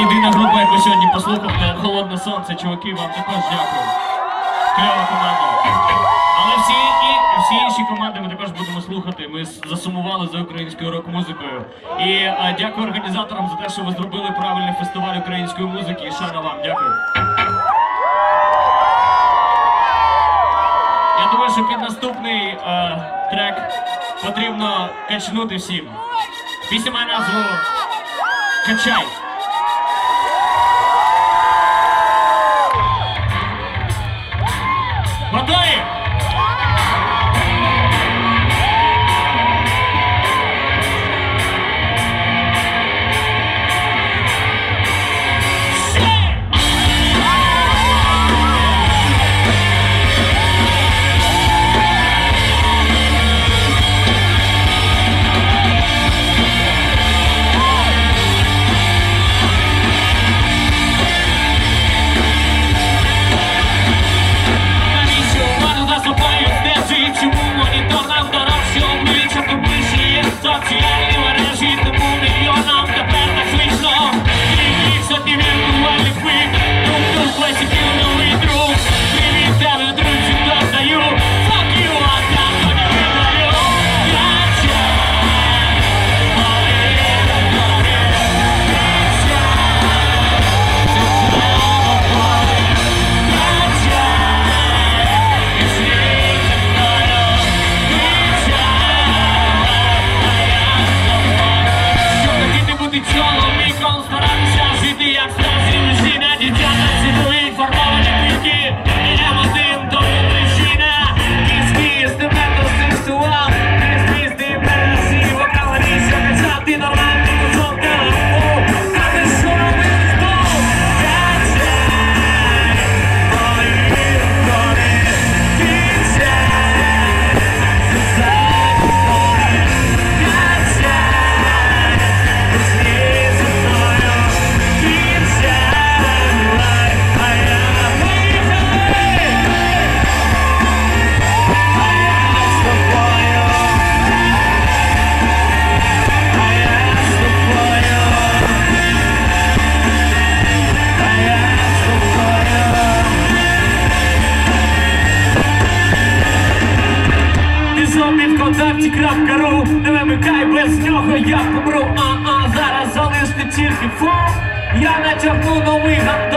єдина група, яку сьогодні послухав, Холодне Сонце, чуваки, вам також дякую. Кльова команда. Але всі, і, всі інші команди ми також будемо слухати. Ми засумували за українською рок-музикою. І е, дякую організаторам за те, що ви зробили правильний фестиваль української музики. І шана вам, дякую. Я думаю, що під наступний е, трек потрібно качнути всім. Пісня має назву Качай. songs, but I контакті Не вимикай без нього, я помру. А-а, зараз залиште тільки фон Я натягну новий гандон